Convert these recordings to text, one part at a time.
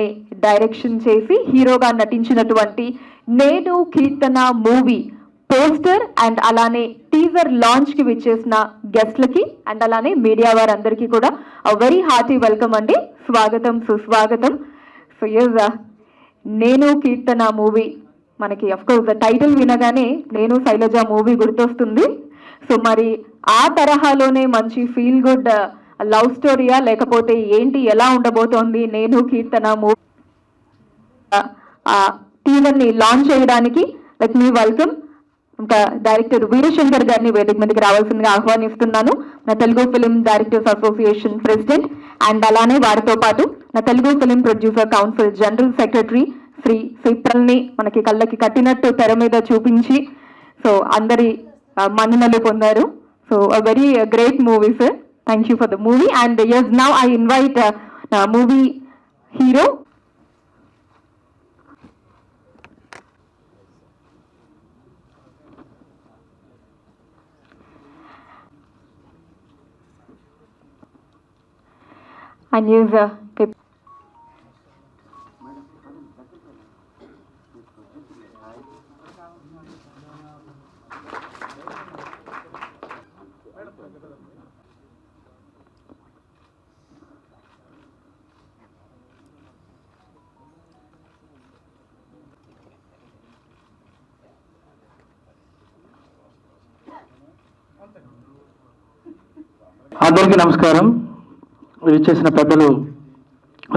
గారిని డైరెక్షన్ చేసి హీరోగా నటించినటువంటి Nenu Keerthana movie poster and అలానే టీజర్ లాంచ్కి విచ్చేసిన గెస్ట్లకి అండ్ అలానే మీడియా వారందరికీ కూడా వెరీ హార్టీ వెల్కమ్ అండి. స్వాగతం సుస్వాగతం. So yes uh, Nenu Keerthana movie మనకి అఫ్కోర్స్ టైటిల్ వినగానే నేను శైలజ మూవీ గుర్తొస్తుంది. సో మరి ఆ తరహాలోనే మంచి ఫీల్ గుడ్ లవ్ స్టోరీయా? లేకపోతే ఏంటి? ఎలా ఉండబోతోంది? నేను కీర్తన మూవీ టీజర్ని లాంచ్ చేయడానికి లెట్ మీ వెల్కమ్. ఇంకా డైరెక్టర్ వీరశంకర్ గారిని వేదిక మీదకి రావాల్సిందిగా ఆహ్వానిస్తున్నాను. నా Telugu film directors association president and అలానే వారితో పాటు నా Telugu film producer council general secretary Shri సిప్రల్ని మనకి కళ్ళకి కట్టినట్టు తెర మీద చూపించి సో అందరి మన్ననలు పొందారు. So very great movie sir thank you for the movie. And uh, yes, now I invite uh, a, a movie hero. And he's a uh, అందరికీ నమస్కారం. చేసిన పెద్దలు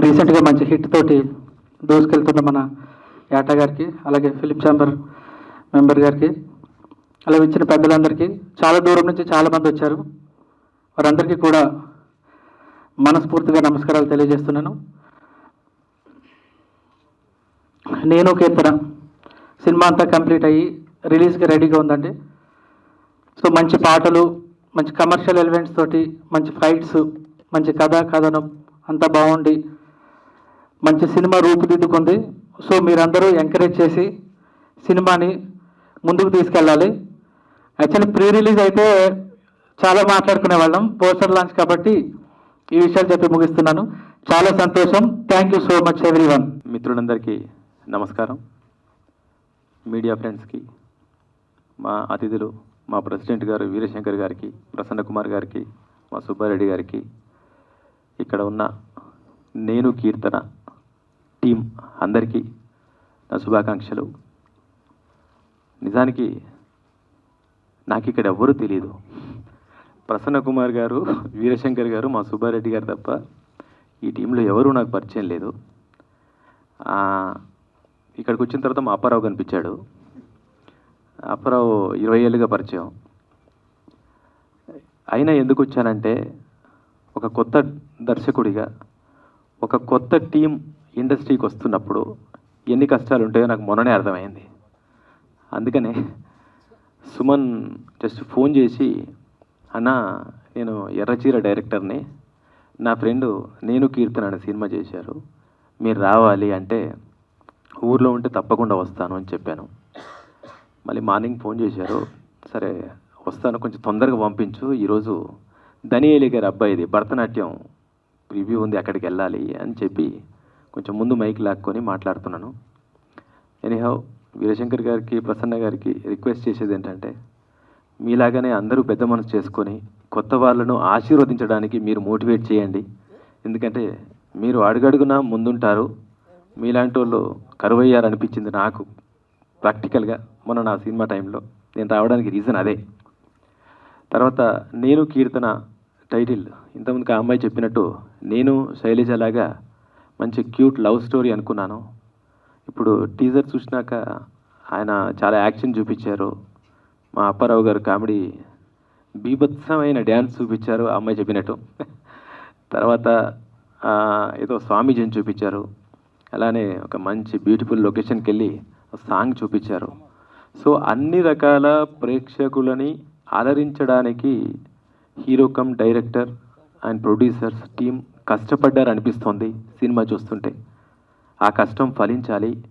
రీసెంట్గా మంచి హిట్ తోటి దూసుకెళ్తున్న మన యాట గారికి అలాగే ఫిలిం ఛాంబర్ మెంబర్ గారికి అలా ఇచ్చిన పెద్దలందరికీ చాలా దూరం నుంచి చాలా మంది వచ్చారు. వారందరికీ కూడా మనస్ఫూర్తిగా నమస్కారాలు తెలియజేస్తున్నాను. నేను కీర్తన సినిమా అంతా కంప్లీట్ అయ్యి రిలీజ్కి రెడీగా ఉందండి. సో మంచి పాటలు మంచి కమర్షియల్ ఎలిమెంట్స్ తోటి మంచి ఫైట్స్ మంచి కథా కథనం అంతా బాగుండి మంచి సినిమా రూపుదిద్దుకుంది. సో మీరందరూ ఎంకరేజ్ చేసి సినిమాని ముందుకు తీసుకెళ్ళాలి. యాక్చువల్లీ ప్రీ రిలీజ్ అయితే చాలా మాట్లాడుకునే వాళ్ళం పోస్టర్ లాంచ్ కాబట్టి ఈ విషయాలు చెప్పి ముగిస్తున్నాను. చాలా సంతోషం. Thank you so much everyone మిత్రులందరికీ నమస్కారం. మీడియా ఫ్రెండ్స్కి మా అతిథులు మా ప్రెసిడెంట్ గారు వీరశంకర్ గారికి ప్రసన్న కుమార్ గారికి మా సుబ్బారెడ్డి గారికి ఇక్కడ ఉన్న నేను కీర్తన టీం అందరికీ నా శుభాకాంక్షలు. నిజానికి నాకు ఇక్కడ ఎవ్వరూ తెలియదు ప్రసన్న కుమార్ గారు వీరశంకర్ గారు మా సుబ్బారెడ్డి గారు తప్ప ఈ టీంలో ఎవరూ నాకు పరిచయం లేదు. ఇక్కడికి వచ్చిన తర్వాత మా అప్పారావు కనిపించాడు. అప్పారావు ఇరవై ఏళ్ళుగా పరిచయం. అయినా ఎందుకు వచ్చానంటే ఒక కొత్త దర్శకుడిగా ఒక కొత్త టీం ఇండస్ట్రీకి వస్తున్నప్పుడు ఎన్ని కష్టాలు ఉంటాయో నాకు మొన్ననే అర్థమైంది. అందుకనే సుమన్ జస్ట్ ఫోన్ చేసి అన్న నేను ఎర్రచీర డైరెక్టర్ని నా ఫ్రెండ్ నేను కీర్తన అనే సినిమా చేశారు మీరు రావాలి అంటే ఊర్లో ఉంటే తప్పకుండా వస్తాను అని చెప్పాను. మళ్ళీ మార్నింగ్ ఫోన్ చేశారు. సరే వస్తాను కొంచెం తొందరగా పంపించు. ఈరోజు దనియేలి గారి అబ్బాయిది భరతనాట్యం రివ్యూ ఉంది అక్కడికి వెళ్ళాలి అని చెప్పి కొంచెం ముందు మైక్ లాక్కొని మాట్లాడుతున్నాను. ఎనీహౌ వీరశంకర్ గారికి ప్రసన్న గారికి రిక్వెస్ట్ చేసేది ఏంటంటే మీలాగానే అందరూ పెద్ద మనసు చేసుకొని కొత్త వాళ్ళను ఆశీర్వదించడానికి మీరు మోటివేట్ చేయండి. ఎందుకంటే మీరు అడుగడుగునా ముందుంటారు. మీలాంటి వాళ్ళు కరువయ్యారనిపించింది నాకు ప్రాక్టికల్గా. మొన్న నా సినిమా టైంలో. నేను రావడానికి రీజన్ అదే. తర్వాత నేను కీర్తన టైటిల్. ఇంతకుముందుకు ఆ అమ్మాయి చెప్పినట్టు నేను శైలజలాగా మంచి క్యూట్ లవ్ స్టోరీ అనుకున్నాను. ఇప్పుడు టీజర్ చూసినాక ఆయన చాలా యాక్షన్ చూపించారు. మా అప్పారావు గారు కామెడీ బీభత్సమైన డ్యాన్స్ చూపించారు ఆ అమ్మాయి చెప్పినట్టు. తర్వాత ఏదో స్వామీజీని చూపించారు. అలానే ఒక మంచి బ్యూటిఫుల్ లొకేషన్కి వెళ్ళి సాంగ్ చూపించారు. సో అన్ని రకాల ప్రేక్షకులని అలరించడానికి hero cum director and producers team కష్టపడ్డారు అనిపిస్తోంది సినిమా చూస్తుంటే. ఆ కష్టం ఫలించాలి.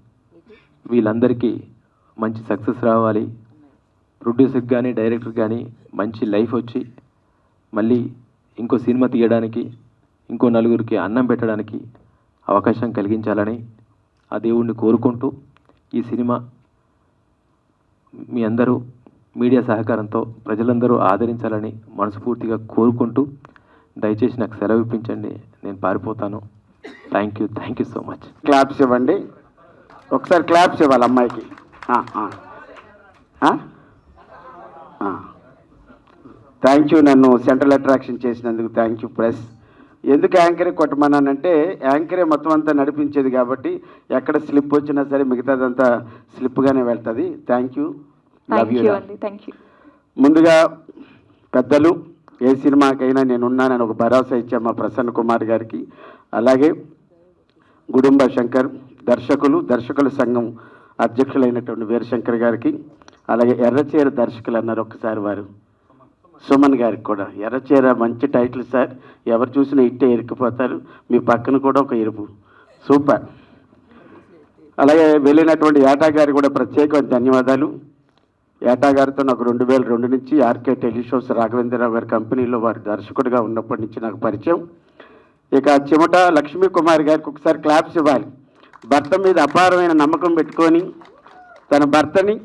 వీళ్ళందరికీ మంచి సక్సెస్ రావాలి. ప్రొడ్యూసర్కి కానీ డైరెక్టర్కి కానీ మంచి లైఫ్ వచ్చి మళ్ళీ ఇంకో సినిమా తీయడానికి ఇంకో నలుగురికి అన్నం పెట్టడానికి అవకాశం కలిగించాలని ఆ దేవుణ్ణి కోరుకుంటూ ఈ సినిమా మీ అందరూ మీడియా సహకారంతో ప్రజలందరూ ఆదరించాలని మనస్ఫూర్తిగా కోరుకుంటూ దయచేసి నాకు సెలవు ఇప్పించండి. నేను పారిపోతాను. Thank you thank you so much claps ఇవ్వండి. ఒకసారి క్లాప్స్ ఇవ్వాలి అమ్మాయికి. థ్యాంక్ యూ నన్ను సెంట్రల్ అట్రాక్షన్ చేసినందుకు థ్యాంక్ యూ ప్రెస్ ఎందుకు యాంకరే కొట్టమన్నానంటే యాంకరే మొత్తం అంతా నడిపించేది కాబట్టి ఎక్కడ స్లిప్ వచ్చినా సరే మిగతాదంతా స్లిప్గానే వెళ్తుంది. Thank you love thank you ముందుగా పెద్దలు ఏ సినిమాకైనా నేను ఉన్నానని ఒక భరోసా ఇచ్చాను మా ప్రసన్న కుమార్ గారికి. అలాగే గుడుంబ శంకర్ దర్శకులు దర్శకుల సంఘం అధ్యక్షులైనటువంటి వీరశంకర్ గారికి. అలాగే ఎర్రచీర దర్శకులు అన్నారు ఒక్కసారి వారు. సుమన్ గారికి కూడా. ఎర్రచీర మంచి టైటిల్ సార్ ఎవరు చూసినా ఇట్టే ఇరుక్కుపోతారు. మీ పక్కన కూడా ఒక ఇరుపు సూపర్ అలాగే వెళ్ళినటువంటి ఏటా గారికి కూడా ప్రత్యేకమైన ధన్యవాదాలు. ఏటా గారితో నాకు రెండు వేల రెండు నుంచి ఆర్కే టెలిషోస్ రాఘవేంద్రరావు గారి కంపెనీలో వారి దర్శకుడిగా ఉన్నప్పటి నుంచి నాకు పరిచయం. ఇక చిమట లక్ష్మీ కుమార్ గారికి ఒకసారి క్లాప్స్ ఇవ్వాలి. భర్త మీద అపారమైన నమ్మకం పెట్టుకొని తన భర్తని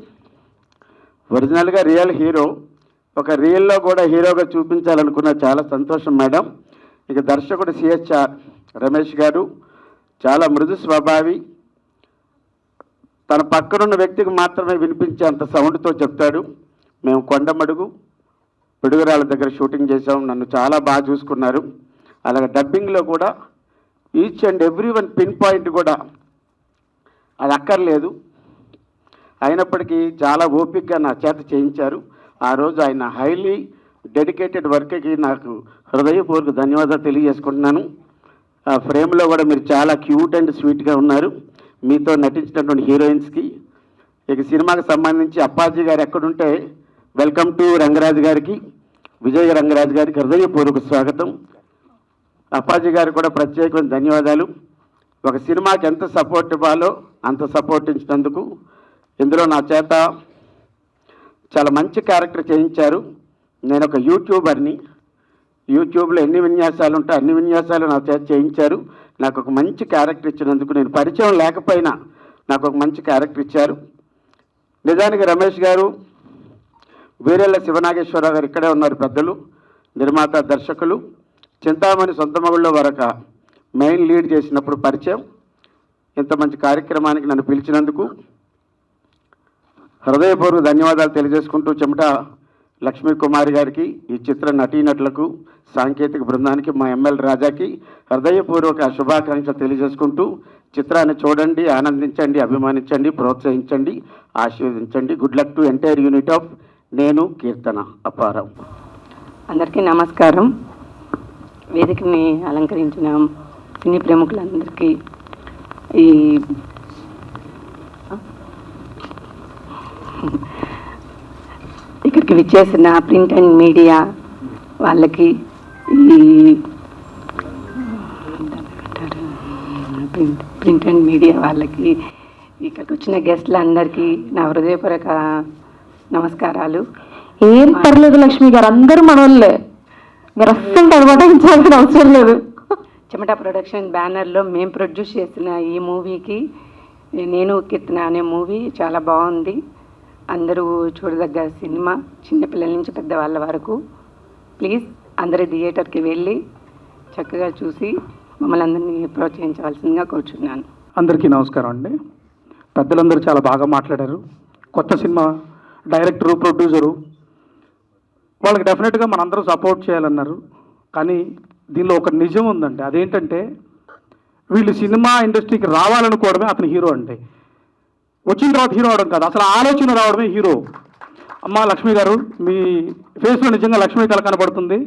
ఒరిజినల్గా రియల్ హీరో ఒక రీల్లో కూడా హీరోగా చూపించాలనుకున్న చాలా సంతోషం మేడం. ఇక దర్శకుడు సిహెచ్ఆర్ రమేష్ గారు చాలా మృదు స్వభావి. తన పక్కనున్న వ్యక్తికి మాత్రమే వినిపించే అంత సౌండ్తో చెప్తాడు. మేము కొండమడుగు పిడుగురాల దగ్గర షూటింగ్ చేసాం నన్ను చాలా బాగా చూసుకున్నారు. అలాగే డబ్బింగ్లో కూడా each and every one pinpoint కూడా అది అక్కర్లేదు. అయినప్పటికీ చాలా ఓపికగా నా చేత చేయించారు. ఆ రోజు ఆయన హైలీ డెడికేటెడ్ వర్క్కి నాకు హృదయపూర్వక ధన్యవాదాలు తెలియజేసుకుంటున్నాను. ఆ ఫ్రేమ్లో కూడా మీరు చాలా క్యూట్ అండ్ స్వీట్గా ఉన్నారు. మీతో నటించినటువంటి హీరోయిన్స్కి ఇక సినిమాకి సంబంధించి అప్పాజీ గారు ఎక్కడుంటే వెల్కమ్ టు రంగరాజు గారికి విజయ రంగరాజు గారికి హృదయపూర్వక స్వాగతం. అప్పాజీ గారికి కూడా ప్రత్యేకమైన ధన్యవాదాలు. ఒక సినిమాకి ఎంత సపోర్ట్ ఇవ్వాలో అంత సపోర్ట్ ఇచ్చినందుకు. ఇందులో నా చేత చాలా మంచి క్యారెక్టర్ చేయించారు. నేను ఒక యూట్యూబర్ని. యూట్యూబ్లో ఎన్ని విన్యాసాలు ఉంటే అన్ని విన్యాసాలు నా చేత చేయించారు. నాకు ఒక మంచి క్యారెక్టర్ ఇచ్చినందుకు నేను పరిచయం లేకపోయినా నాకు ఒక మంచి క్యారెక్టర్ ఇచ్చారు. నిజానికి రమేష్ గారు వీరెళ్ళ శివనాగేశ్వరరావు గారు ఇక్కడే ఉన్నారు పెద్దలు నిర్మాత దర్శకులు. చింతామణి సొంత మగుళ్ళలో వరక మెయిన్ లీడ్ చేసినప్పుడు పరిచయం. ఇంత మంచి కార్యక్రమానికి నన్ను పిలిచినందుకు హృదయపూర్వక ధన్యవాదాలు తెలియజేసుకుంటూ చెమట లక్ష్మీ కుమారి గారికి ఈ చిత్ర నటీనటులకు సాంకేతిక బృందానికి మా ఎమ్మెల్యే రాజాకి హృదయపూర్వక శుభాకాంక్షలు తెలియజేసుకుంటూ చిత్రాన్ని చూడండి ఆనందించండి అభిమానించండి ప్రోత్సహించండి ఆశీర్వదించండి. Good luck to entire unit of Nenu Keerthana అపారం. అందరికీ నమస్కారం. వేదికని అలంకరించిన సినీ ప్రముఖులందరికీ ఈ ఇక్కడికి విచ్చేసిన ప్రింట్ అండ్ మీడియా వాళ్ళకి ఈ ప్రింట్ ప్రింట్ అండ్ మీడియా వాళ్ళకి ఇక్కడికి వచ్చిన గెస్ట్లందరికీ నా హృదయపూర్వక నమస్కారాలు. ఏం పర్లేదు లక్ష్మి గారు అందరూ మనోళ్ళే. మీరు అస్సలు తడబడించాల్సిన అవసరం లేదు. చెమట ప్రొడక్షన్ బ్యానర్లో మేము ప్రొడ్యూస్ చేసిన ఈ మూవీకి నేను కీర్తన అనే మూవీ చాలా బాగుంది. అందరూ చూడదగ్గ సినిమా చిన్నపిల్లల నుంచి పెద్దవాళ్ళ వరకు. ప్లీజ్ అందరి థియేటర్కి వెళ్ళి చక్కగా చూసి మమ్మల్ని అందరినీ ప్రోత్సహించవలసిందిగా కోరుచున్నాను. అందరికీ నమస్కారం అండి. పెద్దలందరూ చాలా బాగా మాట్లాడారు. కొత్త సినిమా డైరెక్టరు ప్రొడ్యూసరు వాళ్ళకి డెఫినెట్గా మనందరం సపోర్ట్ చేయాలన్నారు. కానీ దీనిలో ఒక నిజం ఉందండి. అదేంటంటే వీళ్ళు సినిమా ఇండస్ట్రీకి రావాలనుకోవడమే అతని హీరో అండి. వచ్చిన తర్వాత హీరో అవడం కాదు. అసలు ఆలోచన రావడమే హీరో అమ్మ లక్ష్మి గారు మీ ఫేస్లో నిజంగా లక్ష్మీ కళ కనబడుతుంది.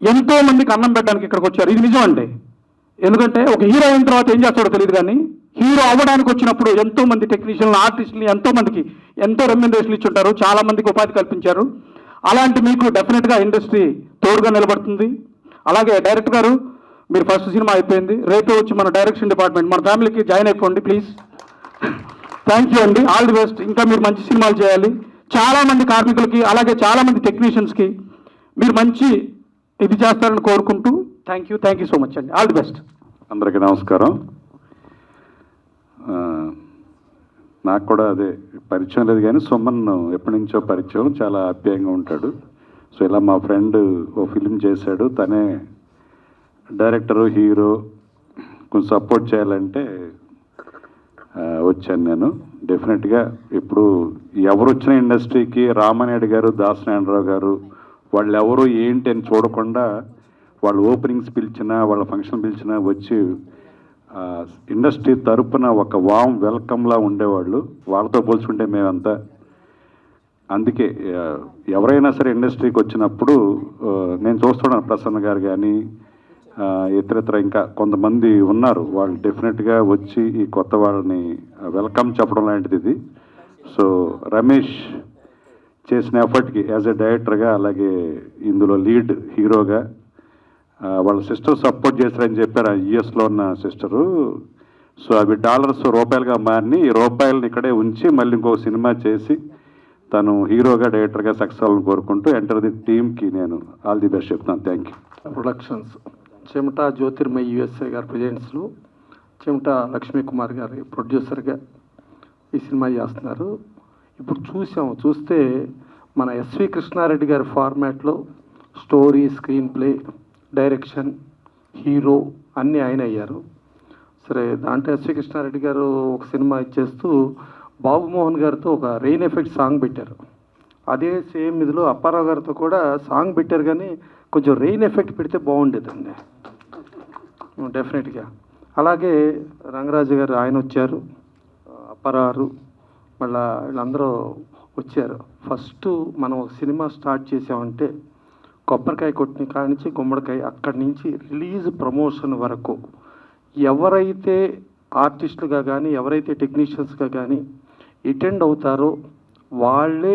ఎంతో మందికి అన్నం పెట్టడానికి ఇక్కడికి వచ్చారు. ఇది నిజం అండి. ఎందుకంటే ఒక హీరో అయిన తర్వాత ఏం చేస్తాడో తెలియదు కానీ హీరో అవ్వడానికి వచ్చినప్పుడు ఎంతో మంది టెక్నీషియన్లు ఆర్టిస్టులు ఎంతో మందికి ఎంతో రెమ్యూనరేషన్లు ఇచ్చి ఉంటారు చాలా మందికి ఉపాధి కల్పించారు. అలాంటి మీకు డెఫినెట్గా ఇండస్ట్రీ తోడుగా నిలబడుతుంది. అలాగే డైరెక్టర్ గారు మీరు ఫస్ట్ సినిమా అయిపోయింది. రేపే వచ్చి మన డైరెక్షన్ డిపార్ట్మెంట్ మన ఫ్యామిలీకి జాయిన్ అయిపోండి ప్లీజ్ థ్యాంక్ యూ అండి. ఆల్ ది బెస్ట్ ఇంకా మీరు మంచి సినిమాలు చేయాలి. చాలామంది కార్మికులకి అలాగే చాలామంది టెక్నీషియన్స్కి మీరు మంచి ఇది చేస్తారని కోరుకుంటూ thank you thank you so much అండి. ఆల్ ది బెస్ట్ అందరికీ నమస్కారం. నాకు కూడా అదే పరిచయం లేదు కానీ సుమన్ ఎప్పటి నుంచో పరిచయం చాలా ఆప్యాయంగా ఉంటాడు. సో ఇలా మా ఫ్రెండ్ ఓ ఫిలిం చేశాడు. తనే డైరెక్టరు హీరో కొంచెం సపోర్ట్ చేయాలంటే వచ్చాను నేను. డెఫినెట్గా ఇప్పుడు ఎవరు వచ్చిన ఇండస్ట్రీకి రామనాయుడు గారు దాసనారాయణరావు గారు వాళ్ళు ఎవరు ఏంటి అని చూడకుండా వాళ్ళు ఓపెనింగ్స్ పిలిచినా వాళ్ళ ఫంక్షన్ పిలిచినా వచ్చి ఇండస్ట్రీ తరపున ఒక వామ్ వెల్కమ్లా ఉండేవాళ్ళు. వాళ్ళతో పోల్చుకుంటే మేమంతా. అందుకే ఎవరైనా సరే ఇండస్ట్రీకి వచ్చినప్పుడు నేను చూస్తున్నాను ప్రసన్న గారు కానీ ఇతరత్ర ఇంకా కొంతమంది ఉన్నారు. వాళ్ళు డెఫినెట్గా వచ్చి ఈ కొత్త వాళ్ళని వెల్కమ్ చెప్పడం లాంటిది ఇది. సో రమేష్ చేసిన ఎఫర్ట్కి యాజ్ ఎ డైరెక్టర్గా అలాగే ఇందులో లీడ్ హీరోగా వాళ్ళ సిస్టర్ సపోర్ట్ చేస్తారని చెప్పారు ఆ యుఎస్లో ఉన్న సిస్టరు సో అవి డాలర్స్ రూపాయలుగా మారిని. ఈ రూపాయలని ఇక్కడే ఉంచి మళ్ళీ ఇంకో సినిమా చేసి తను హీరోగా డైరెక్టర్గా సక్సెస్ అవ్వాలని కోరుకుంటూ ఎంటర్ ది టీమ్కి నేను ఆల్ ది బెస్ట్ చెప్తాను. థ్యాంక్ యూ ప్రొడక్షన్స్ చెమట జ్యోతిర్మయ్ యుఎస్ఏ గారి ప్రజెంట్స్లో చెమట లక్ష్మీ కుమార్ గారి ప్రొడ్యూసర్గా ఈ సినిమా చేస్తున్నారు. ఇప్పుడు చూసాము చూస్తే మన ఎస్వి కృష్ణారెడ్డి గారి ఫార్మాట్లో story screenplay direction hero అన్నీ ఆయన అయ్యారు. సరే దాంట్లో ఎస్వి కృష్ణారెడ్డి గారు ఒక సినిమా ఇచ్చేస్తూ బాబుమోహన్ గారితో ఒక రెయిన్ ఎఫెక్ట్ సాంగ్ పెట్టారు. అదే సేమ్ ఇదిలో అప్పారావు గారితో కూడా సాంగ్ పెట్టారు కానీ కొంచెం రెయిన్ ఎఫెక్ట్ పెడితే బాగుండేదండి. డెఫినెట్గా. అలాగే రంగరాజు గారు ఆయన వచ్చారు. అప్పారావు మళ్ళా వీళ్ళందరూ వచ్చారు. ఫస్ట్ మనం ఒక సినిమా స్టార్ట్ చేసామంటే కొబ్బరికాయ కొట్టిన కాడి నుంచి గుమ్మడికాయ అక్కడి నుంచి రిలీజ్ ప్రమోషన్ వరకు ఎవరైతే ఆర్టిస్టులుగా కానీ ఎవరైతే టెక్నీషియన్స్గా కానీ అటెండ్ అవుతారో వాళ్ళే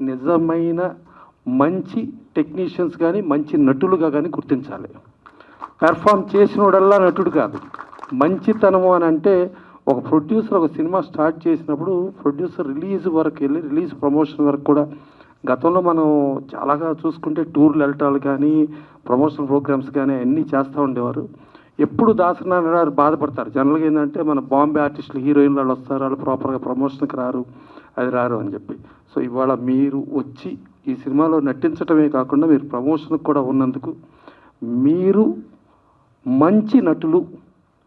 నిజమైన మంచి టెక్నీషియన్స్ కానీ మంచి నటులుగా కానీ గుర్తించాలి. పెర్ఫామ్ చేసినోడల్లా నటుడు కాదు. మంచితనము అని అంటే ఒక ప్రొడ్యూసర్ ఒక సినిమా స్టార్ట్ చేసినప్పుడు ప్రొడ్యూసర్ రిలీజ్ వరకు వెళ్ళి రిలీజ్ ప్రమోషన్ వరకు కూడా గతంలో మనం చాలాగా చూసుకుంటే టూర్లు వెళ్ళటాలు కానీ ప్రమోషన్ ప్రోగ్రామ్స్ కానీ అన్నీ చేస్తూ ఉండేవారు. ఎప్పుడు దాసనారాయణ గారు బాధపడతారు. జనరల్గా ఏంటంటే మన బాంబే ఆర్టిస్టులు హీరోయిన్ వాళ్ళు వస్తారు వాళ్ళు ప్రాపర్గా ప్రమోషన్కి రారు. అది రారు అని చెప్పి. సో ఇవాళ మీరు వచ్చి ఈ సినిమాలో నటించటమే కాకుండా మీరు ప్రమోషన్కి కూడా ఉన్నందుకు మీరు మంచి నటులు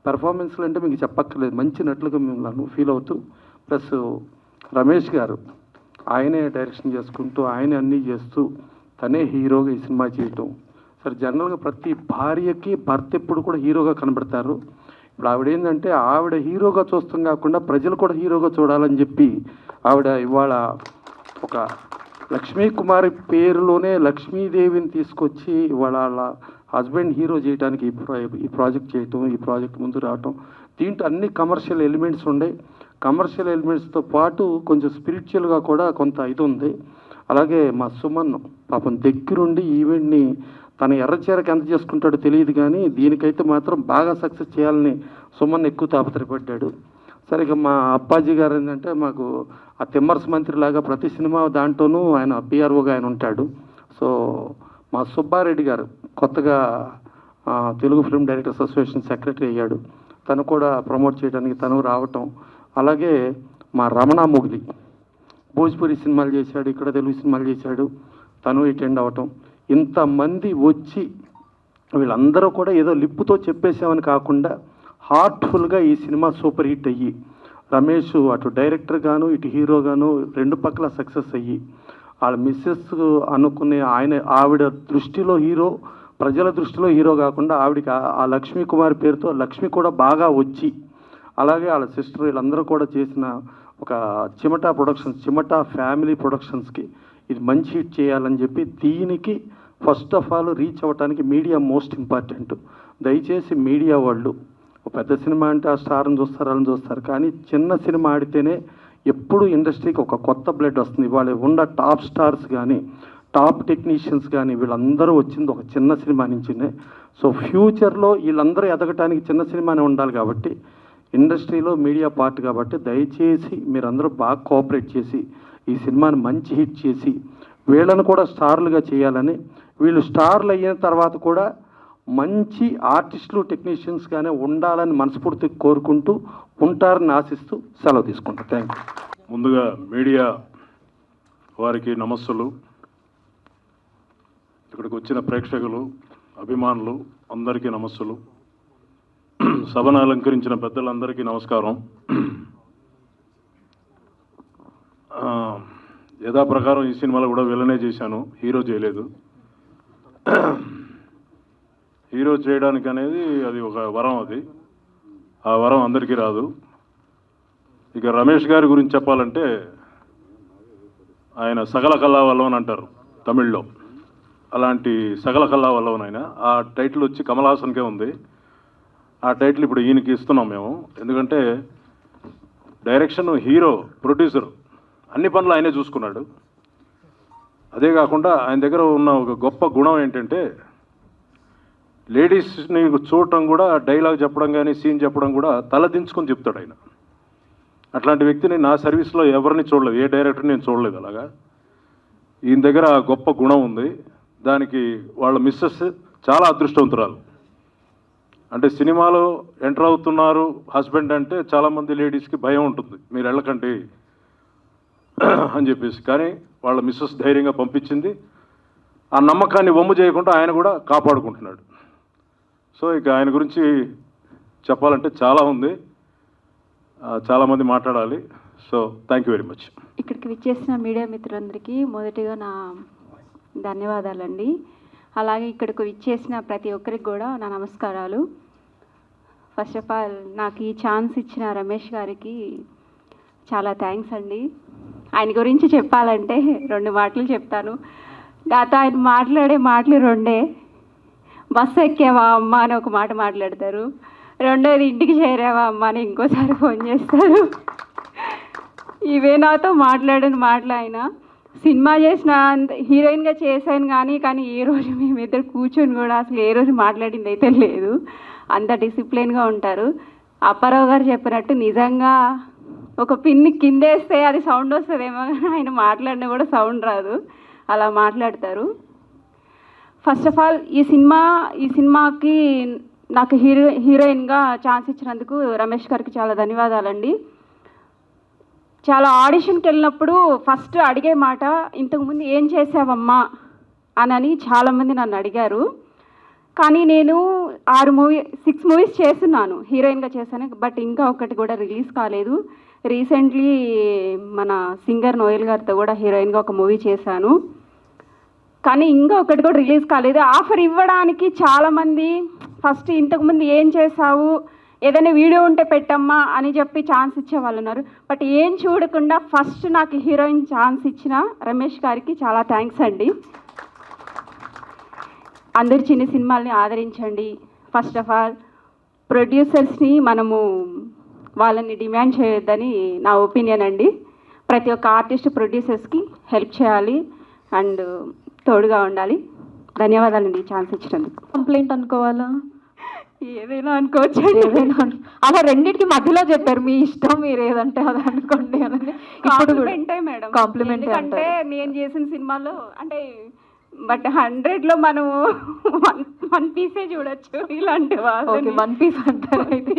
పెర్ఫార్మెన్స్లు అంటే మీకు చెప్పక్కర్లేదు. మంచి నటులుగా మిమ్మల్ని ఫీల్ అవుతూ ప్లస్ రమేష్ గారు ఆయనే డైరెక్షన్ చేసుకుంటూ ఆయనే అన్నీ చేస్తూ తనే హీరోగా ఈ సినిమా చేయటం. సరే జనరల్గా ప్రతి భార్యకి భర్త ఎప్పుడు కూడా హీరోగా కనబడతారు. ఇప్పుడు ఆవిడ ఏంటంటే ఆవిడ హీరోగా చూస్తాం కాకుండా ప్రజలు కూడా హీరోగా చూడాలని చెప్పి ఆవిడ ఇవాళ ఒక లక్ష్మీ కుమారి పేరులోనే లక్ష్మీదేవిని తీసుకొచ్చి ఇవాళ వాళ్ళ హస్బెండ్ హీరో చేయడానికి ఈ ఈ ప్రాజెక్ట్ చేయటం ఈ ప్రాజెక్ట్ ముందు రావటం. దీంట్లో అన్ని కమర్షియల్ ఎలిమెంట్స్ ఉండే. కమర్షియల్ ఎలిమెంట్స్తో పాటు కొంచెం స్పిరిచువల్గా కూడా కొంత ఇది ఉంది. అలాగే మా సుమన్ పాపం దగ్గరుండి ఈవెంట్ని తన ఎర్రచీరకి ఎంత చేసుకుంటాడో తెలియదు కానీ దీనికైతే మాత్రం బాగా సక్సెస్ చేయాలని సుమన్ ఎక్కువ తాపత్రపడ్డాడు సరే ఇక మా అప్పాజీ గారు ఏంటంటే మాకు ఆ తిమ్మర్స్ మంత్రి లాగా ప్రతి సినిమా దాంట్లోనూ ఆయన పిఆర్ఓగా ఆయన ఉంటాడు. సో మా సుబ్బారెడ్డి గారు కొత్తగా Telugu film directors association secretary అయ్యాడు. తను కూడా ప్రమోట్ చేయడానికి తను రావటం. అలాగే మా రమణ మొగిలి భోజ్పురి సినిమాలు చేశాడు ఇక్కడ తెలుగు సినిమాలు చేశాడు. తను అటెండ్ అవటం. ఇంతమంది వచ్చి వీళ్ళందరూ కూడా ఏదో లిప్పుతో చెప్పేసామని కాకుండా హార్ట్ఫుల్గా ఈ సినిమా సూపర్ హిట్ అయ్యి రమేష్ అటు డైరెక్టర్ గాను ఇటు హీరో గాను రెండు పక్కల సక్సెస్ అయ్యి వాళ్ళ మిస్సెస్ అనుకునే ఆయన ఆవిడ దృష్టిలో హీరో ప్రజల దృష్టిలో హీరో కాకుండా ఆవిడకి ఆ- లక్ష్మీ కుమారి పేరుతో లక్ష్మి కూడా బాగా వచ్చి అలాగే వాళ్ళ సిస్టర్ వీళ్ళందరూ కూడా చేసిన ఒక చిమటా ప్రొడక్షన్స్ చిమటా ఫ్యామిలీ ప్రొడక్షన్స్కి ఇది మంచి హిట్ చేయాలని చెప్పి దీనికి ఫస్ట్ ఆఫ్ ఆల్ రీచ్ అవ్వటానికి మీడియా మోస్ట్ ఇంపార్టెంట్. దయచేసి మీడియా వాళ్ళు పెద్ద సినిమా అంటే ఆ స్టార్ని చూస్తారు వాళ్ళని చూస్తారు. కానీ చిన్న సినిమా ఆడితేనే ఎప్పుడు ఇండస్ట్రీకి ఒక కొత్త బ్లడ్ వస్తుంది. ఇవాళ ఉన్న టాప్ స్టార్స్ కానీ టాప్ టెక్నీషియన్స్ కానీ వీళ్ళందరూ వచ్చింది ఒక చిన్న సినిమా నుంచినే. సో ఫ్యూచర్లో వీళ్ళందరూ ఎదగటానికి చిన్న సినిమానే ఉండాలి కాబట్టి ఇండస్ట్రీలో మీడియా పార్ట్ కాబట్టి దయచేసి మీరందరూ బాగా కోఆపరేట్ చేసి ఈ సినిమాని మంచి హిట్ చేసి వీళ్ళని కూడా స్టార్లుగా చేయాలని వీళ్ళు స్టార్లు అయిన తర్వాత కూడా మంచి ఆర్టిస్టులు టెక్నీషియన్స్గానే ఉండాలని మనస్ఫూర్తి కోరుకుంటూ ఉంటారని ఆశిస్తూ సెలవు తీసుకుంటాను థ్యాంక్ యూ ముందుగా మీడియా వారికి నమస్సులు. ఇక్కడికి వచ్చిన ప్రేక్షకులు అభిమానులు అందరికీ నమస్సులు. సభను అలంకరించిన పెద్దలందరికీ నమస్కారం. యథాప్రకారం ఈ సినిమాలో కూడా విలనే చేశాను. హీరో చేయలేదు. హీరో చేయడానికి అనేది అది ఒక వరం అది. ఆ వరం అందరికీ రాదు. ఇక రమేష్ గారి గురించి చెప్పాలంటే ఆయన సగల కళా వల్లవన్ అంటారు తమిళ్ళో. అలాంటి సగల కళా వల్లవన్ ఆయన. ఆ టైటిల్ వచ్చి కమల్ హాసన్కే ఉంది. ఆ టైటిల్ ఇప్పుడు ఈయనకి ఇస్తున్నాం మేము. ఎందుకంటే డైరెక్షన్ హీరో ప్రొడ్యూసర్ అన్ని పనులు ఆయనే చూసుకున్నాడు. అదే కాకుండా ఆయన దగ్గర ఉన్న ఒక గొప్ప గుణం ఏంటంటే లేడీస్ని చూడటం కూడా డైలాగ్ చెప్పడం కానీ సీన్ చెప్పడం కూడా తల దించుకొని చెప్తాడు ఆయన. అట్లాంటి వ్యక్తిని నా సర్వీస్లో ఎవరిని చూడలేదు ఏ డైరెక్టర్ నేను చూడలేదు అలాగా. ఈయన దగ్గర గొప్ప గుణం ఉంది. దానికి వాళ్ళ మిస్సెస్ చాలా అదృష్టవంతురాలు. అంటే సినిమాలో ఎంటర్ అవుతున్నారు హస్బెండ్ అంటే చాలామంది లేడీస్కి భయం ఉంటుంది. మీరు వెళ్ళకండి అని చెప్పేసి. కానీ వాళ్ళ మిస్సెస్ ధైర్యంగా పంపించింది. ఆ నమ్మకాన్ని వమ్ము చేయకుండా ఆయన కూడా కాపాడుకుంటున్నాడు. సో ఇక ఆయన గురించి చెప్పాలంటే చాలా ఉంది. చాలామంది మాట్లాడాలి. So thank you very much ఇక్కడికి విచ్చేసిన మీడియా మిత్రులందరికీ మొదటిగా నా ధన్యవాదాలండి. అలాగే ఇక్కడికి విచ్చేసిన ప్రతి ఒక్కరికి కూడా నా నమస్కారాలు. ఫస్ట్ ఆఫ్ ఆల్ నాకు ఈ ఛాన్స్ ఇచ్చిన రమేష్ గారికి చాలా థ్యాంక్స్ అండి. ఆయన గురించి చెప్పాలంటే రెండు మాటలు చెప్తాను. నాతో ఆయన మాట్లాడే మాటలు రెండే. బస్సు ఎక్కేవా అమ్మ అని ఒక మాట మాట్లాడతారు. రెండోది ఇంటికి చేరావా అమ్మ అని ఇంకోసారి ఫోన్ చేస్తారు. ఇవే నాతో మాట్లాడిన మాటలు ఆయన. సినిమా చేసిన అంత- హీరోయిన్గా చేశాను కానీ కానీ ఏ రోజు మేమిద్దరు కూర్చొని కూడా అసలు ఏ రోజు మాట్లాడింది అయితే లేదు. అంత డిసిప్లిన్గా ఉంటారు. అప్పారావు గారు చెప్పినట్టు నిజంగా ఒక పిన్ని కిందేస్తే అది సౌండ్ వస్తుందేమో కానీ ఆయన మాట్లాడినా కూడా సౌండ్ రాదు. అలా మాట్లాడతారు. ఫస్ట్ ఆఫ్ ఆల్ ఈ సినిమా ఈ సినిమాకి నాకు హీరో హీరోయిన్గా ఛాన్స్ ఇచ్చినందుకు రమేష్ గారికి చాలా ధన్యవాదాలండి. చాలా ఆడిషన్కి వెళ్ళినప్పుడు ఫస్ట్ అడిగే మాట ఇంతకుముందు ఏం చేసావమ్మా? అనని చాలామంది నన్ను అడిగారు. కానీ నేను ఆరు మూవీ సిక్స్ మూవీస్ చేస్తున్నాను హీరోయిన్గా చేశాను. బట్ ఇంకా ఒకటి కూడా రిలీజ్ కాలేదు. రీసెంట్లీ మన సింగర్ నోయల్ గారితో కూడా హీరోయిన్గా ఒక మూవీ చేశాను. కానీ ఇంకా ఒకటి కూడా రిలీజ్ కాలేదు. ఆఫర్ ఇవ్వడానికి చాలామంది ఫస్ట్ ఇంతకుముందు ఏం చేసావు ఏదైనా వీడియో ఉంటే పెట్టమ్మా అని చెప్పి ఛాన్స్ ఇచ్చే వాళ్ళు ఉన్నారు. బట్ ఏం చూడకుండా ఫస్ట్ నాకు హీరోయిన్ ఛాన్స్ ఇచ్చిన రమేష్ గారికి చాలా థ్యాంక్స్ అండి. అందరు చిన్న సినిమాల్ని ఆదరించండి. ఫస్ట్ ఆఫ్ ఆల్ ప్రొడ్యూసర్స్ని మనము వాళ్ళని డిమాండ్ చేయొద్దని నా ఒపీనియన్ అండి. ప్రతి ఒక్క ఆర్టిస్ట్ ప్రొడ్యూసర్స్కి హెల్ప్ చేయాలి. అండ్ తోడుగా ఉండాలి. ధన్యవాదాలండి ఛాన్స్ ఇచ్చినందుకు. కంప్లైంట్ అనుకోవాలా? ఏదైనా అనుకోవచ్చు ఏదైనా అలా రెండింటికి మధ్యలో చెప్పారు. మీ ఇష్టం మీరు ఏదంటే అది అనుకోండి అని. కాంప్లిమెంటే మేడం. కాంప్లిమెంట్ ఎందుకంటే నేను చేసిన సినిమాలో అంటే బట్ హండ్రెడ్లో మనం వన్ వన్ పీసే చూడొచ్చు. ఇలాంటి ఓకే వాళ్ళని వన్ పీస్ అంటారు. అయితే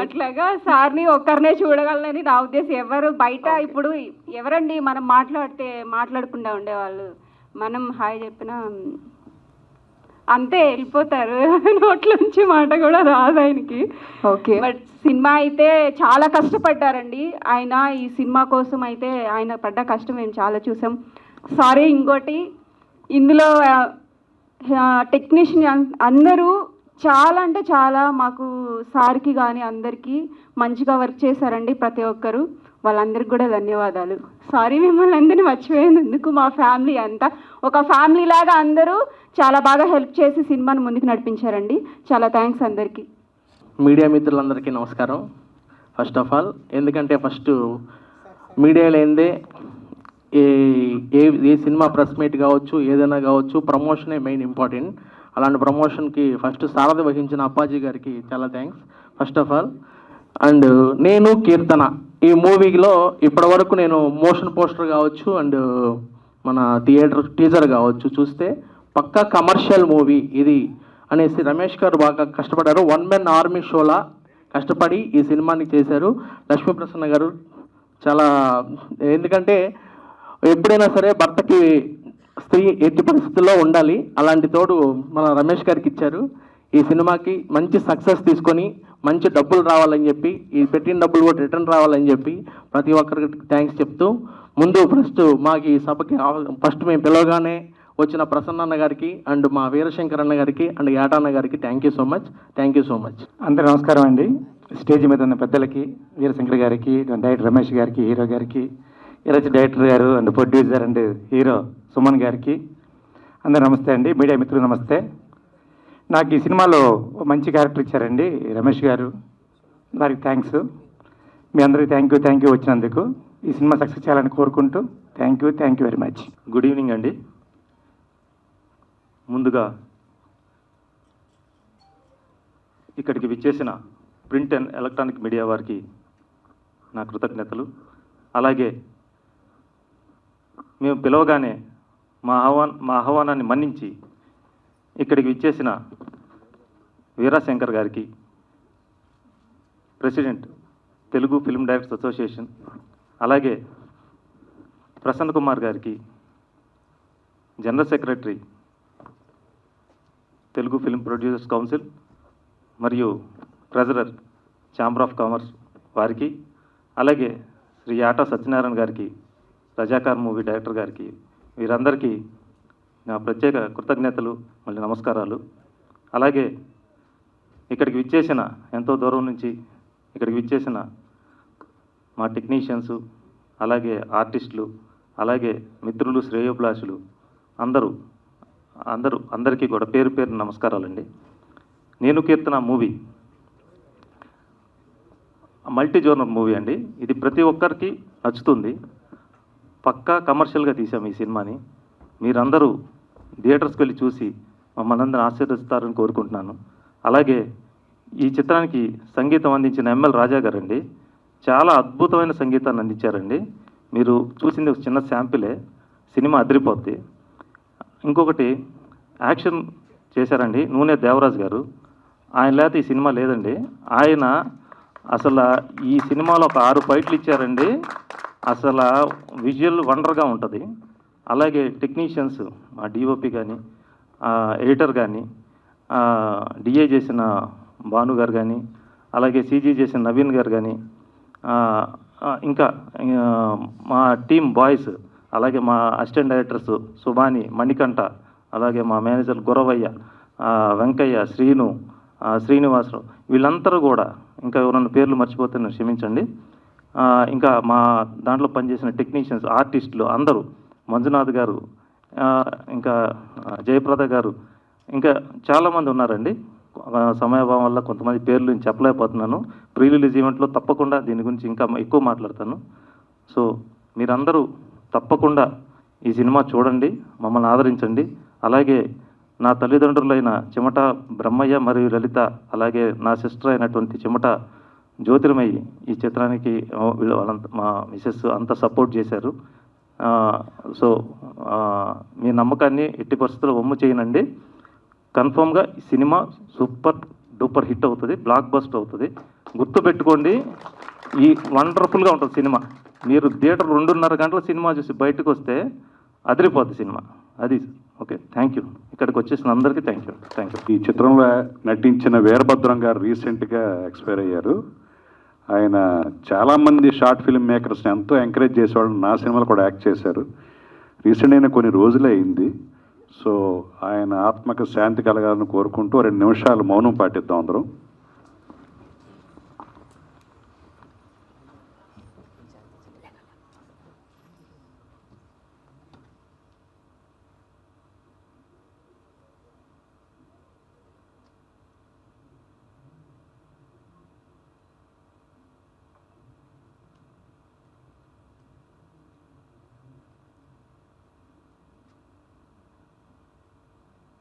అట్లాగా సార్ని ఒక్కరినే చూడగలనని నా ఉద్దేశం ఎవరు బయట ఇప్పుడు ఎవరండి మనం మాట్లాడితే మాట్లాడకుండా ఉండేవాళ్ళు? మనం హాయ్ చెప్పినా అంతే వెళ్ళిపోతారు. నోట్లోంచి మాట కూడా రాదు ఆయనకి. ఓకే బట్ సినిమా అయితే చాలా కష్టపడ్డారండి. ఆయన ఈ సినిమా కోసం అయితే ఆయన పడ్డ కష్టం మేము చాలా చూసాం. సారీ ఇంకోటి ఇందులో టెక్నీషియన్ అందరూ చాలా అంటే చాలా మాకు సార్కి కానీ అందరికీ మంచిగా వర్క్ చేశారండి ప్రతి ఒక్కరు. వాళ్ళందరికీ కూడా ధన్యవాదాలు. సారీ మిమ్మల్ని అందరినీ మర్చిపోయినందుకు మా ఫ్యామిలీ అంతా. ఒక ఫ్యామిలీ లాగా అందరూ చాలా బాగా హెల్ప్ చేసి సినిమాను ముందుకు నడిపించారండి. చాలా థ్యాంక్స్ అందరికీ. మీడియా మిత్రులందరికీ నమస్కారం. ఫస్ట్ ఆఫ్ ఆల్ ఎందుకంటే ఫస్ట్ మీడియా లేనిదే ఏ ఏ ఏ సినిమా ప్రెస్ మీట్ కావచ్చు ఏదైనా కావచ్చు ప్రమోషనే మెయిన్ ఇంపార్టెంట్. అలాంటి ప్రమోషన్కి ఫస్ట్ సారథి వహించిన అప్పాజీ గారికి చాలా thanks first of all. And Nenu Keerthana. ఈ మూవీలో ఇప్పటి వరకు నేను మోషన్ పోస్టర్ కావచ్చు అండ్ మన థియేటర్ టీజర్ కావచ్చు చూస్తే పక్కా కమర్షియల్ మూవీ ఇది అనేసి రమేష్ గారు బాగా కష్టపడారు వన్ మెన్ ఆర్మీ షోలా కష్టపడి ఈ సినిమాని చేశారు. లక్ష్మీప్రసన్న గారు చాలా ఎందుకంటే ఎప్పుడైనా సరే భర్తకి స్త్రీ ఎట్టి పరిస్థితుల్లో ఉండాలి. అలాంటి తోడు మన రమేష్ గారికి ఇచ్చారు. ఈ సినిమాకి మంచి సక్సెస్ తీసుకొని మంచి డబ్బులు రావాలని చెప్పి ఈ పెట్టిన డబ్బులు కూడా రిటర్న్ రావాలని చెప్పి ప్రతి ఒక్కరికి థ్యాంక్స్ చెప్తూ ముందు ఫస్ట్ మాకు ఈ సభకి ఫస్ట్ మేము పిలవగానే వచ్చిన ప్రసన్న అన్న గారికి అండ్ మా వీరశంకర్ అన్న గారికి అండ్ యాటన్న గారికి thank you so much thank you so much అందరూ నమస్కారం అండి. స్టేజ్ మీద ఉన్న పెద్దలకి వీరశంకర్ గారికి డైరెక్టర్ రమేష్ గారికి హీరో గారికి ఈరోజు డైరెక్టర్ గారు and producer and hero Suman గారికి అందరూ నమస్తే అండి. మీడియా మిత్రులు నమస్తే. నాకు ఈ సినిమాలో మంచి క్యారెక్టర్ ఇచ్చారండి రమేష్ గారు. వారికి థ్యాంక్స్ మీ అందరికీ థ్యాంక్ యూ థ్యాంక్ యూ వచ్చినందుకు ఈ సినిమా సక్సెస్ చేయాలని కోరుకుంటూ thank you thank you very much good evening అండి. ముందుగా ఇక్కడికి విచ్చేసిన ప్రింట్ అండ్ ఎలక్ట్రానిక్ మీడియా వారికి నా కృతజ్ఞతలు. అలాగే మేము పిలవగానే మా ఆహ్వాన్ మా ఆహ్వానాన్ని మన్నించి ఇక్కడికి విచ్చేసిన వీరాశంకర్ గారికి president Telugu film directors association అలాగే ప్రసన్న కుమార్ గారికి general secretary Telugu film producers council మరియు ట్రెజరర్ ఛాంబర్ ఆఫ్ కామర్స్ వారికి అలాగే శ్రీ ఆటా సత్యనారాయణ గారికి రజాకార్ మూవీ డైరెక్టర్ గారికి వీరందరికీ నా ప్రత్యేక కృతజ్ఞతలు మళ్ళీ నమస్కారాలు. అలాగే ఇక్కడికి విచ్చేసిన ఎంతో దూరం నుంచి ఇక్కడికి విచ్చేసిన మా టెక్నీషియన్స్ అలాగే ఆర్టిస్టులు అలాగే మిత్రులు శ్రేయోభిలాషులు అందరూ అందరూ అందరికీ కూడా పేరు పేరు నమస్కారాలండి. Nenu Keerthana movie multi genre movie అండి. ఇది ప్రతి ఒక్కరికి నచ్చుతుంది. పక్కా కమర్షియల్గా తీసాం ఈ సినిమాని. మీరందరూ థియేటర్స్కి వెళ్ళి చూసి మమ్మల్ని అందరిని ఆశీర్వదిస్తారని కోరుకుంటున్నాను. అలాగే ఈ చిత్రానికి సంగీతం అందించిన ఎంఎల్ రాజా గారండి. చాలా అద్భుతమైన సంగీతాన్ని అందించారండి. మీరు చూసింది ఒక చిన్న శాంపిలే సినిమా అదిరిపోద్ది. ఇంకొకటి యాక్షన్ చేశారండి నూనె దేవరాజ్ గారు. ఆయన లేకపోతే ఈ సినిమా లేదండి. ఆయన అసలు ఈ సినిమాలో ఒక ఆరు ఫైట్లు ఇచ్చారండి. అసలు విజువల్ వండర్గా ఉంటుంది. అలాగే టెక్నీషియన్స్ మా డిఓపి కానీ ఎడిటర్ కానీ డిఏ చేసిన భాను గారు కానీ అలాగే సీజీ చేసిన నవీన్ గారు కానీ ఇంకా మా టీమ్ బాయ్స్ అలాగే మా అసిస్టెంట్ డైరెక్టర్స్ సుభాని మణికంఠ అలాగే మా మేనేజర్ గురవయ్య వెంకయ్య శ్రీను శ్రీనివాసరావు వీళ్ళందరూ కూడా ఇంకా ఎవరన్నా పేర్లు మర్చిపోతే క్షమించండి. ఇంకా మా దాంట్లో పనిచేసిన టెక్నీషియన్స్ ఆర్టిస్టులు అందరూ మంజునాథ్ గారు ఇంకా జయప్రద గారు ఇంకా చాలామంది ఉన్నారండి. ఆ, సమయాభావం వల్ల కొంతమంది పేర్లు నేను చెప్పలేకపోతున్నాను. ప్రీ రిలీజ్ ఈవెంట్లో తప్పకుండా దీని గురించి ఇంకా ఎక్కువ మాట్లాడతాను. సో మీరందరూ తప్పకుండా ఈ సినిమా చూడండి మమ్మల్ని ఆదరించండి. అలాగే నా తల్లిదండ్రులైన చెమట బ్రహ్మయ్య మరియు లలిత అలాగే నా సిస్టర్ అయినటువంటి చెమట జ్యోతిర్మయి ఈ చిత్రానికి వీళ్ళు వాళ్ళంత మా మిసెస్ అంతా సపోర్ట్ చేశారు. సో మీ నమ్మకాన్ని ఎట్టి పరిస్థితుల్లో ఒమ్ము చేయనండి. కన్ఫామ్గా ఈ సినిమా సూపర్ డూపర్ హిట్ అవుతుంది బ్లాక్ బస్ట్ అవుతుంది. గుర్తుపెట్టుకోండి ఈ వండర్ఫుల్గా ఉంటుంది సినిమా. మీరు థియేటర్ రెండున్నర గంటల సినిమా చూసి బయటకు వస్తే అదిరిపోద్ది సినిమా. అది ఓకే థ్యాంక్ యూ. ఇక్కడికి వచ్చేసిన అందరికీ థ్యాంక్ యూ. Thank you. ఈ చిత్రంలో నటించిన వీరభద్రం గారు రీసెంట్గా ఎక్స్పైర్ అయ్యారు. ఆయన చాలామంది షార్ట్ ఫిల్మ్ మేకర్స్ని ఎంతో ఎంకరేజ్ చేసేవాళ్ళు. నా సినిమాలు కూడా యాక్ట్ చేశారు. రీసెంట్ అయిన కొన్ని రోజులే అయింది. సో ఆయన ఆత్మకు శాంతి కలగాలని కోరుకుంటూ రెండు నిమిషాలు మౌనం పాటిద్దాం అందరం.